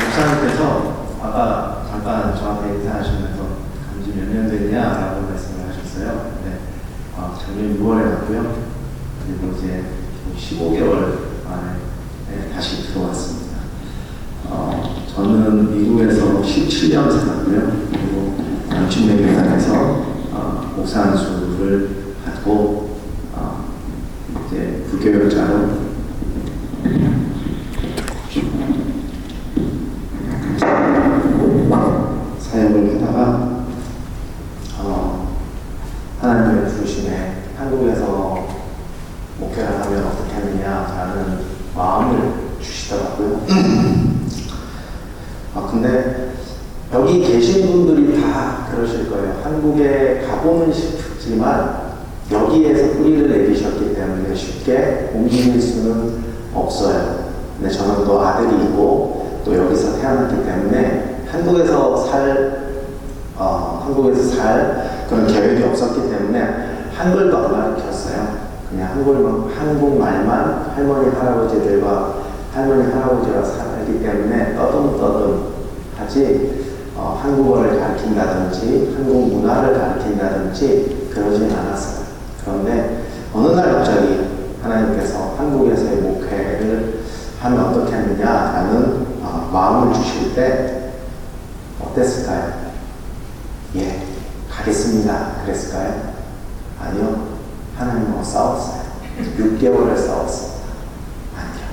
목사님께서 아까 잠깐 저한테 인사하시면서 감지 몇 년 됐냐라고 말씀을 하셨어요. 네. 아, 작년 6월에 왔고요. 그리고 이제 15개월 만에 네, 다시 들어왔습니다. 어, 저는 미국에서 17년 살았고요. 그리고 남친맹교단에서 어, 목사 안수를 받고 어, 이제 부교육자로 사역을 하다가 어, 하나님의 부르심에 한국에서 목회를 하면 어떻게 하느냐라는 마음을 주시더라고요. 아 근데 여기 계신 분들이 다 그러실 거예요. 한국에 가보는 싶지만 여기에서 뿌리를 내리셨기 때문에 쉽게 옮길 수는 없어요. 근데 저는 또 아들이 있고 또 여기서 태어났기 때문에 한국에서 살 어, 한국에서 살 그런 계획이 없었기 때문에 한글도 안 가르쳤어요. 그냥 한국만 한국말만 할머니 할아버지들과 할머니 할아버지와 살기 때문에 떠듬떠듬 하지 어, 한국어를 가르친다든지 한국 문화를 가르친다든지 그러진 않았어요. 그런데 어느 날 갑자기 하나님께서 한국에서의 목회를 하면 어떻게 하느냐라는 어, 마음을 주실 때 어땠을까요? 예, 가겠습니다. 그랬을까요? 아니요. 하나님하고 싸웠어요. 6개월을 싸웠습니다. 아니요.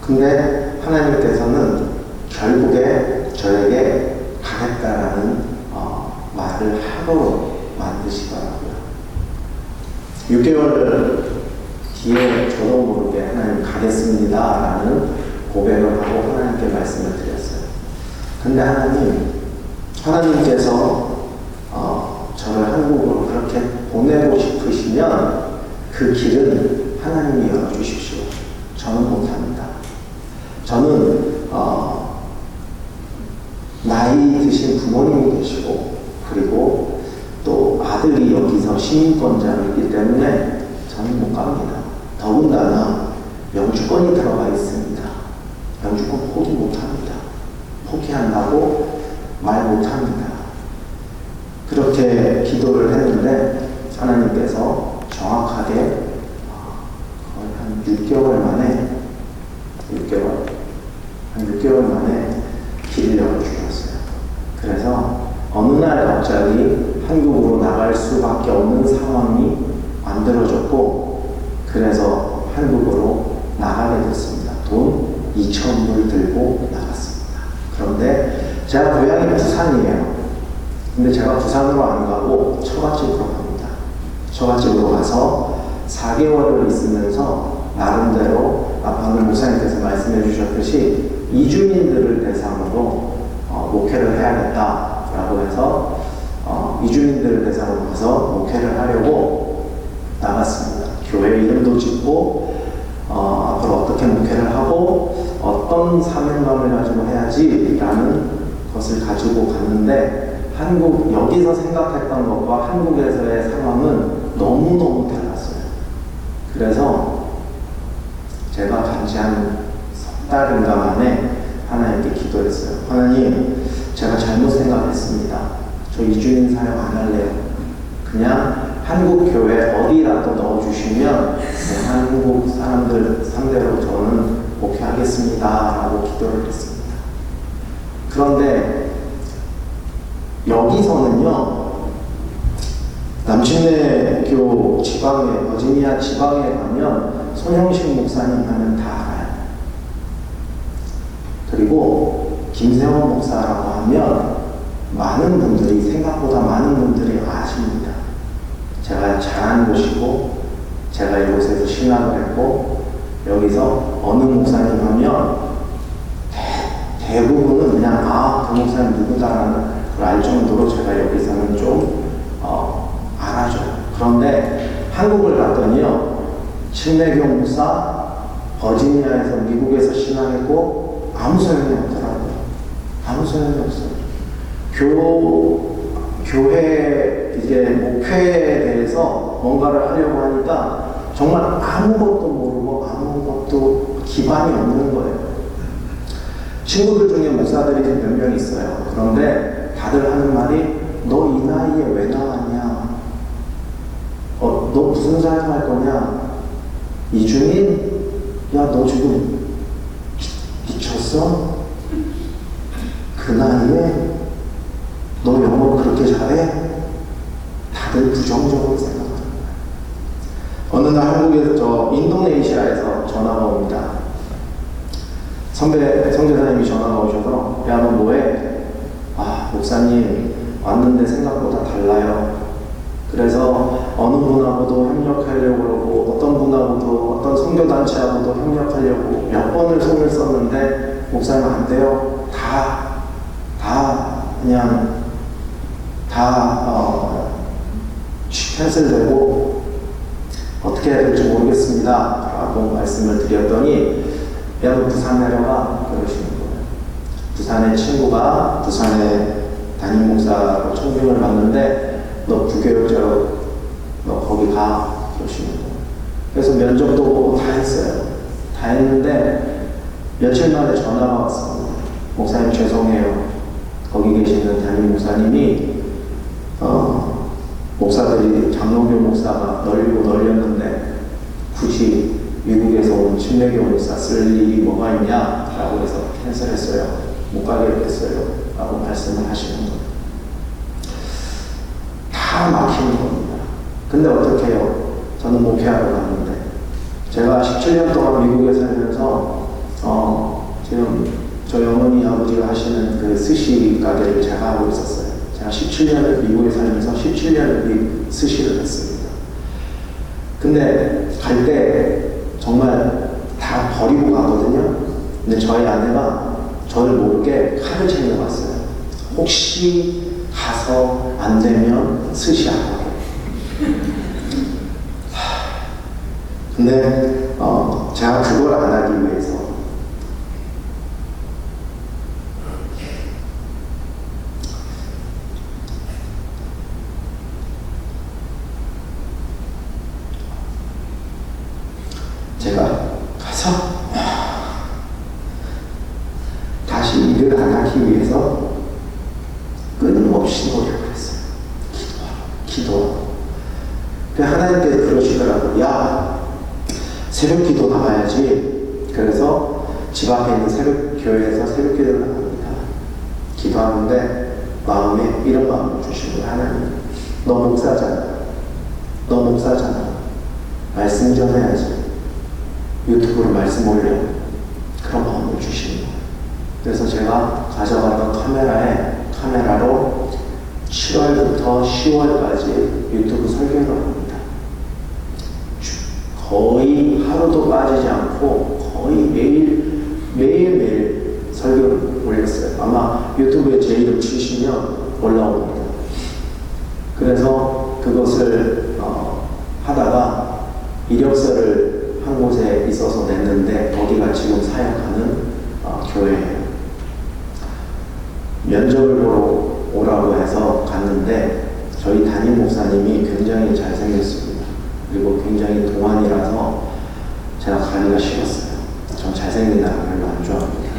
근데 하나님께서는 결국에 저에게 가겠다라는 어, 말을 하도록 만드시더라고요. 6개월 뒤에 저도 모르게 하나님 가겠습니다라는 고백을 하고 하나님께 말씀을 드렸어요. 근데 하나님, 하나님께서 어, 저를 한국으로 그렇게 보내고 싶으시면 그 길은 하나님이 열어주십시오. 저는 못합니다. 저는 어, 나이 드신 부모님이 계시고 그리고 또 아들이 여기서 시민권자이기 때문에 저는 못 갑니다. 더군다나 영주권이 들어가 있습니다. 영주권 포기 못합니다. 포기한다고 말 못합니다. 그렇게 기도를 했는데 하나님께서 정확하게 어, 거의 한 6개월 만에 6개월 한 6개월 만에 길을 열어주셨어요. 그래서 어느 날 갑자기 한국으로 나갈 수밖에 없는 상황이 만들어졌고 그래서 한국으로 나가게 됐습니다. 돈 2천 불 들고 나갔습니다. 그런데 제가 고향이 부산이에요. 근데 제가 부산으로 안 가고 처갓집으로 갑니다. 처갓집으로 가서 4개월을 있으면서 나름대로 아, 방금 목사님께서 말씀해 주셨듯이 이주민들을 대상으로 어, 목회를 해야겠다라고 해서 어, 이주민들을 대상으로 가서 목회를 하려고 나갔습니다. 교회 이름도 짓고 어, 앞으로 어떻게 목회를 하고 어떤 사명감을 가지고 해야지라는 것을 가지고 갔는데 한국 여기서 생각했던 것과 한국에서의 상황은 너무 너무 달랐어요. 그래서 제가 간지 한석 달인가 만에 하나님께 기도했어요. 하나님, 제가 잘못 생각했습니다. 저 이주인 사역 안 할래요. 그냥 한국 교회 어디라도 넣어주시면 네, 한국 사람들 상대로 저는 목회하겠습니다라고 기도를 했습니다. 그런데 여기서는요 남친네교 지방에 버지니아 지방에 가면 손영식 목사님 하면 다 알아요. 그리고 김세원 목사라고 하면 많은 분들이 생각보다 많은 분들이 아십니다. 제가 잘한 곳이고 제가 이곳에서 신학을 했고 여기서 어느 목사님 하면 대, 대부분은 그냥 아, 그 목사님 누구다라는 걸 알 정도로 제가 여기서는 좀 어, 알아줘요. 그런데 한국을 갔더니요. 친내 교 목사 버지니아에서 미국에서 신앙했고 아무 소용이 없더라고요. 아무 소용이 없어요. 교, 교회 이제 목회에 대해서 뭔가를 하려고 하니까 정말 아무것도 모르고 아무것도 기반이 없는 거예요. 친구들 중에 목사들이 몇 명 있어요. 그런데 다들 하는 말이 너 이 나이에 왜 나왔냐? 어, 너 무슨 사역 할 거냐? 이중인? 야, 너 지금 미- 미쳤어? 그 나이에 너 영어 그렇게 잘해? 다들 부정적으로 생각하는 거예요. 어느 날 한국에서 저 인도네시아에서 전화가 옵니다. 선배 성재사님이 전화가 오셔서 야 너 뭐해? 아 목사님 왔는데 생각보다 달라요. 그래서 어느 분하고도 협력하려고 그러고 어떤 분하고도 어떤 선교단체하고도 협력하려고 몇 번을 손을 썼는데 목사님 안 돼요. 다, 다 그냥 다 어, 캔슬되고 어떻게 해야 될지 모르겠습니다. 라고 말씀을 드렸더니 야, 너 부산 내려가. 그러시는 거예요. 부산에 친구가 부산에 담임 목사로 청중을 받는데 너 부교육자로 너 거기 가. 그러시는 거예요. 그래서 면접도 보고 다 했어요. 다 했는데 며칠 만에 전화가 왔습니다. 목사님 죄송해요. 거기 계시는 담임 목사님이 어, 목사들이 장로교 목사가 널리고 널렸는데 굳이 미국에서 온 침례교 목사 쓸 일이 뭐가 있냐? 라고 해서 캔슬했어요. 못 가게 됐어요. 라고 말씀을 하시는 거예요. 다 막히는 겁니다. 근데 어떻게 해요? 저는 목회하러 갔는데 제가 17년 동안 미국에 살면서 어, 지금 저희 어머니 아버지가 하시는 그 스시 가게를 제가 하고 있었어요. 제가 17년을 미국에 살면서 17년을 미 스시를 했습니다. 근데 갈 때 정말 다 버리고 가거든요. 근데 저희 아내가 저를 모르게 칼을 챙겨갔어요. 혹시 가서 안 되면 스시 안 하게. 하, 근데 어, 제가 그걸 안 하기 위해서 제가 가서 다시 일을 안 하기 위해서 끊임없이 노력을 했어요. 기도하고, 기도하고. 그 하나님께서 그러시더라고요. 야, 새벽 기도 나가야지. 그래서 집 앞에 있는 새벽 교회에서 새벽 기도를 나갑니다. 기도하는데 마음에 이런 마음을 주신 거예요. 하나님, 너 목사잖아. 너 목사잖아. 말씀 전해야지. 유튜브로 말씀 올려. 그런 마음을 주시는 거예요. 그래서 제가 가져갔던 카메라에 카메라로 7월부터 10월까지 유튜브 설교를 합니다. 주- 거의 하루도 빠지지 않고 거의 매일 매일매일 설교를 올렸어요. 아마 유튜브에 제 이름 치시면 올라옵니다. 그래서 그것을 어, 하다가 이력서를 한 곳에 있어서 냈는데 거기가 지금 사역하는 어, 교회예요. 면접을 보러 오라고 해서 갔는데 저희 담임 목사님이 굉장히 잘생겼습니다. 그리고 굉장히 동안이라서 제가 가기가 싫었어요. 전 잘생긴 사람 별로 안 좋아합니다.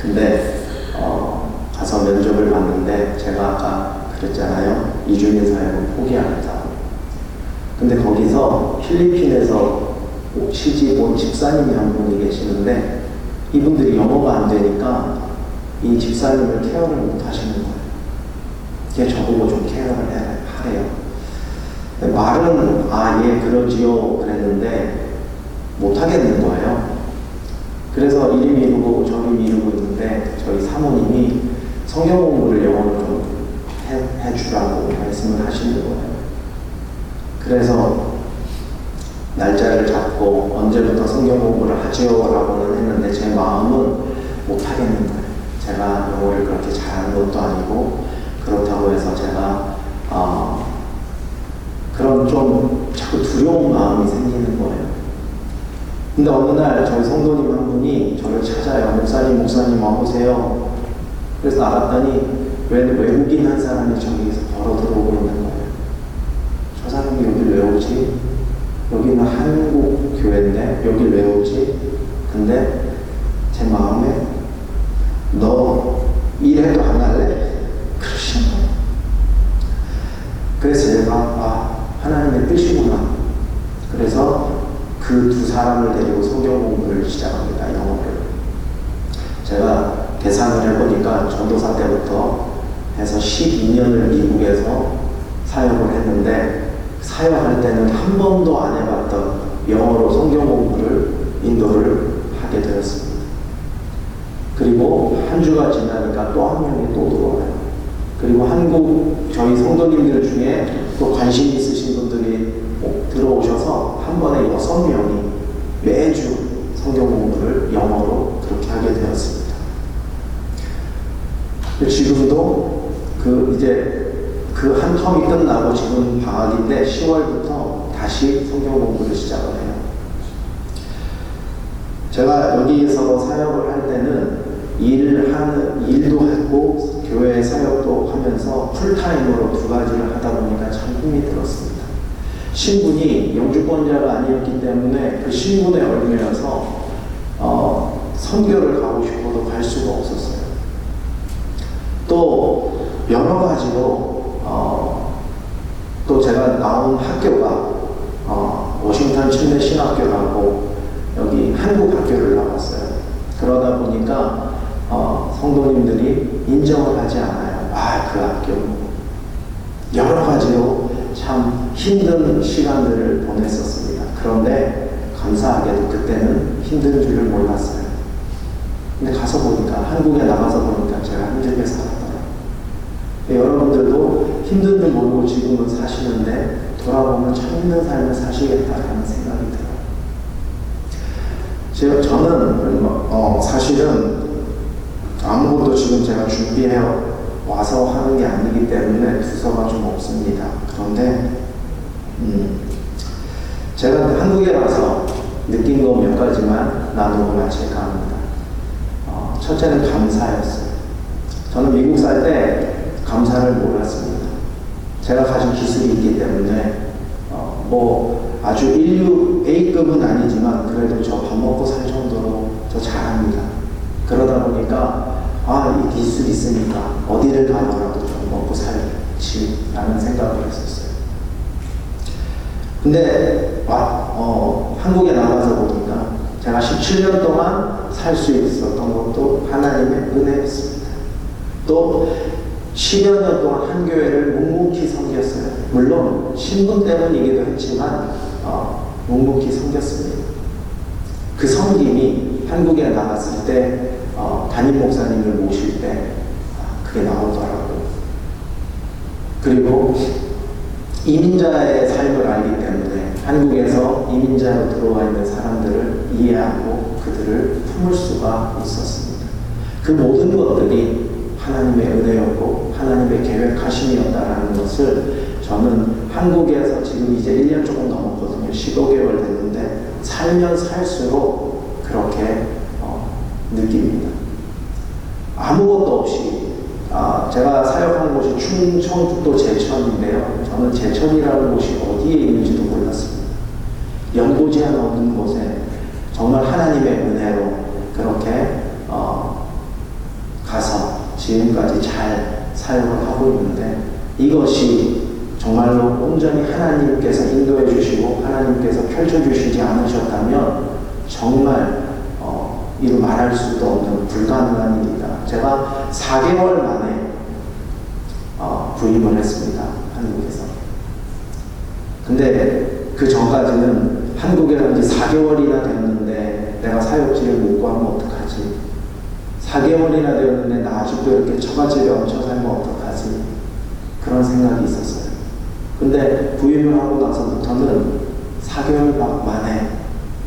근데 어, 가서 면접을 봤는데 제가 아까 그랬잖아요. 이주민 사역은 포기하겠다. 근데 거기서 필리핀에서 시집 온 집사님이 한 분이 계시는데 이분들이 영어가 안 되니까 이 집사님을 케어를 못 하시는 거예요. 걔 저보고 좀 케어를 해, 하래요. 말은 아, 예, 그러지요. 그랬는데 못 하겠는 거예요. 그래서 이리 미루고 저리 미루고 있는데 저희 사모님이 성경 공부를 영어로 좀 해, 해주라고 말씀을 하시는 거예요. 그래서 날짜를 잡고 언제부터 성경 공부를 하지요라고는 했는데 제 마음은 못 하겠는 거예요. 제가 영어를 그렇게 잘하는 것도 아니고 그렇다고 해서 제가 어, 그런 좀 자꾸 두려운 마음이 생기는 거예요. 근데 어느 날 저희 성도님 한 분이 저를 찾아요. 목사님, 목사님 와보세요. 그래서 나갔더니 왜 외국인 한 사람이 저기서 걸어 들어오고 있는 거예요. 저 사람이 여기 왜 오지? 여기는 한국 교회인데 여길 왜 오지? 근데 제 마음에 너 일해도 안 할래? 그러신 거예요. 그래서 제가 아 하나님의 뜻이구나. 그래서 그 두 사람을 데리고 성경 공부를 시작합니다. 영어를. 제가 계산을 해보니까 전도사 때부터 해서 12년을 미국에서 사역을 했는데 사역할 때는 한 번도 안 해봤던 영어로 성경 공부를 인도를 하게 되었습니다. 그리고 한 주가 지나니까 또 한 명이 또 들어와요. 그리고 한국 저희 성도님들 중에 또 관심 있으신 분들이 꼭 들어오셔서 한 번에 여섯 명이 매주 성경 공부를 영어로 그렇게 하게 되었습니다. 지금도 그 이제 그 한 텀이 끝나고 지금 방학인데 10월부터 다시 성경 공부를 시작을 해요. 제가 여기에서 사역을 할 때는 일을 하는 일도 했고 교회 사역도 하면서 풀타임으로 두 가지를 하다 보니까 참 힘이 들었습니다. 신분이 영주권자가 아니었기 때문에 그 신분에 얽매여서 어, 선교를 가고 싶어도 갈 수가 없었어요. 또 여러 가지로 어, 또 제가 나온 학교가 어, 워싱턴 침례 신학교라고 여기 한국 학교를 나왔어요. 성도님들이 인정을 하지 않아요. 아, 그 학교. 여러 가지로 참 힘든 시간들을 보냈었습니다. 그런데 감사하게도 그때는 힘든 줄을 몰랐어요. 근데 가서 보니까, 한국에 나가서 보니까 제가 힘들게 살았더라고요. 여러분들도 힘든 줄 모르고 지금은 사시는데 돌아보면 참 힘든 삶을 사시겠다라는 생각이 들어요. 제가 저는 어, 사실은 아무것도 지금 제가 준비해 와서 하는 게 아니기 때문에 부서가 좀 없습니다. 그런데 음, 제가 한국에 와서 느낀 거몇 가지만 나누고 마칠까 합니다. 어, 첫째는 감사였어요. 저는 미국 살 때 감사를 몰랐습니다. 제가 가진 기술이 있기 때문에 어, 뭐 아주 인류 A급은 아니지만 그래도 저 밥 먹고 살 정도로 저 잘합니다. 그러다 보니까 아, 이 기술 있으니까 어디를 가더라도 좀 먹고 살지라는 생각을 했었어요. 근데 와, 어, 한국에 나가서 보니까 제가 17년 동안 살 수 있었던 것도 하나님의 은혜였습니다. 또 10여 년 동안 한 교회를 묵묵히 섬겼어요. 물론 신분 때문이기도 했지만 어, 묵묵히 섬겼습니다. 그 섬김이 한국에 나갔을 때 어, 담임 목사님을 모실 때 아, 그게 나오더라고요. 그리고 이민자의 삶을 알기 때문에 한국에서 이민자로 들어와 있는 사람들을 이해하고 그들을 품을 수가 있었습니다. 그 모든 것들이 하나님의 은혜였고 하나님의 계획하심이었다라는 것을 저는 한국에서 지금 이제 1년 조금 넘었거든요. 15개월 됐는데 살면 살수록 느낍니다. 아무것도 없이 아, 제가 사역한 곳이 충청북도 제천인데요. 저는 제천이라는 곳이 어디에 있는지도 몰랐습니다. 연고지 하나 없는 곳에 정말 하나님의 은혜로 그렇게 어, 가서 지금까지 잘 사역을 하고 있는데 이것이 정말로 온전히 하나님께서 인도해 주시고 하나님께서 펼쳐 주시지 않으셨다면 정말 어, 이루 말할 수도 없는 불가능한 일이다. 제가 4개월 만에 어, 부임을 했습니다. 한국에서. 근데 그 전까지는 한국에 온 지 4개월이나 됐는데 내가 사역지를 못 구하면 어떡하지? 4개월이나 되었는데 나 아직도 이렇게 처가집에 얹혀 살면 어떡하지? 그런 생각이 있었어요. 근데 부임을 하고 나서부터는 4개월 만에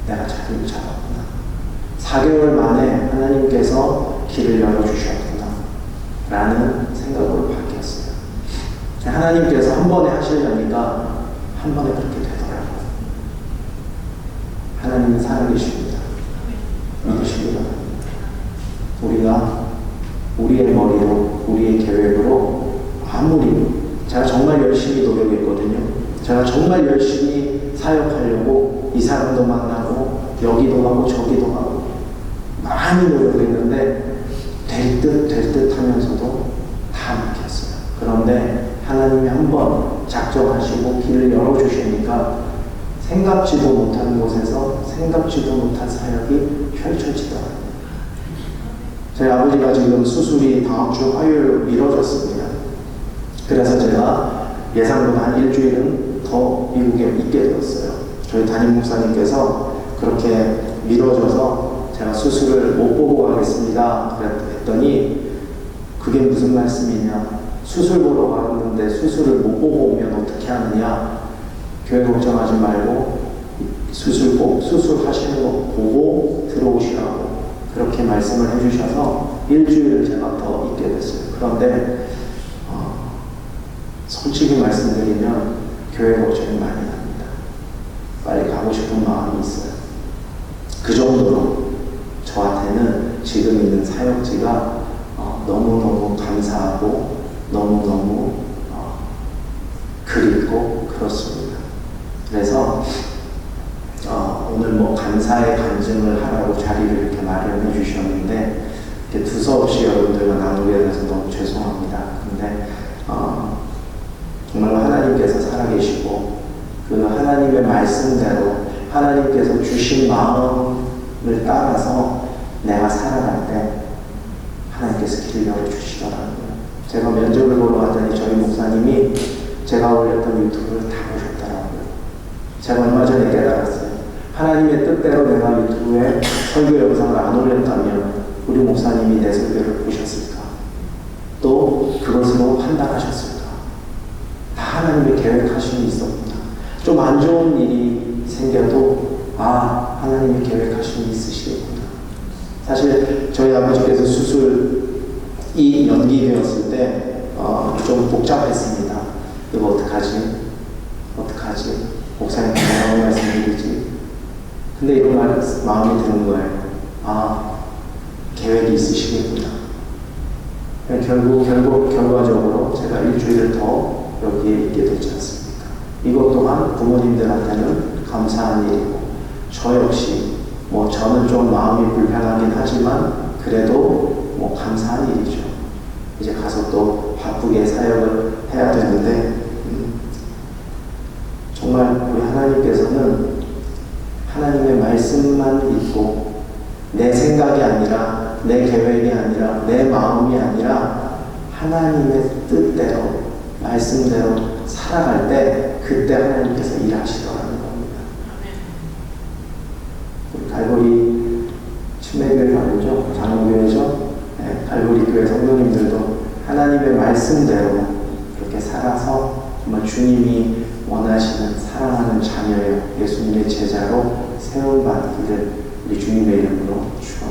내가 자리를 잡았구나. 4개월 만에 하나님께서 길을 열어주셨구나. 라는 생각으로 바뀌었어요. 하나님께서 한 번에 하시려니까 한 번에 그렇게 되더라고요. 하나님은 살아계십니다. 믿으시기 바랍니다. 우리가 우리의 머리로, 우리의 계획으로 아무리 제가 정말 열심히 노력했거든요. 제가 정말 열심히 사역하려고 이 사람도 만나고 여기도 가고 저기도 가고 많이 노력했는데 될 듯 될 듯 하면서도 다 막혔어요. 그런데 하나님이 한 번 작정하시고 길을 열어주시니까 생각지도 못한 곳에서 생각지도 못한 사역이 펼쳐지더라고요. 저희 아버지가 지금 수술이 다음 주 화요일 미뤄졌습니다. 그래서 제가 예상보다 한 일주일은 더 미국에 있게 되었어요. 저희 담임 목사님께서 그렇게 미뤄져서 제가 수술을 못 보고 가겠습니다. 그랬더니 그게 무슨 말씀이냐. 수술 보러 갔는데 수술을 못 보고 오면 어떻게 하느냐. 교회 걱정하지 말고 수술 꼭 수술하시는 거 보고 들어오시라고 그렇게 말씀을 해주셔서 일주일을 제가 더 있게 됐어요. 그런데 어, 솔직히 말씀드리면 교회 걱정이 많이 납니다. 빨리 가고 싶은 마음이 있어요. 그 정도로 저한테는 지금 있는 사역지가 어, 너무너무 감사하고 너무너무 어, 그립고 그렇습니다. 그래서 어, 오늘 뭐 감사의 간증을 하라고 자리를 이렇게 마련해 주셨는데 이렇게 두서없이 여러분들과 나누게 돼서 너무 죄송합니다. 근데 어, 정말 하나님께서 살아계시고 그 하나님의 말씀대로 하나님께서 주신 마음을 따라서 내가 살아갈 때 하나님께서 길을 열어주시더라고요. 제가 면접을 보러 갔더니 저희 목사님이 제가 올렸던 유튜브를 다 보셨더라고요. 제가 얼마 전에 깨달았어요. 하나님의 뜻대로 내가 유튜브에 설교 영상을 안 올렸다면 우리 목사님이 내 설교를 보셨을까? 또 그것으로 판단하셨을까? 다 하나님의 계획하심이 있었구나. 좀 안 좋은 일이 생겨도 아 하나님의 계획하심이 있으시겠구나. 사실 저희 아버지께서 수술이 연기되었을 때 어, 좀 복잡했습니다. 이거 어떡하지? 어떡하지? 목사님께 뭐라고 말씀드리지? 근데 이런 말, 마음이 드는 거예요. 아, 계획이 있으시겠구나. 결국, 결국, 결과적으로 제가 일주일을 더 여기에 있게 되지 않습니까? 이것 또한 부모님들한테는 감사한 일이고, 저 역시, 뭐, 저는 좀 마음이 불편하긴 하지만, 그래도 뭐, 감사한 일이죠. 이제 가서 또 바쁘게 사역을 해야 되는데, 음, 정말 우리 하나님께서는 하나님의 말씀만 있고 내 생각이 아니라 내 계획이 아니라 내 마음이 아니라 하나님의 뜻대로 말씀대로 살아갈 때 그때 하나님께서 일하시더라는 겁니다. 우리 갈보리 침례교회 말이죠. 장로교회죠. 네, 갈보리 교회 성도님들도 하나님의 말씀대로 그렇게 살아서 정말 주님이 원하시는 사랑하는 자녀여 예수님의 제자로 세움받기를 우리 주님의 이름으로 축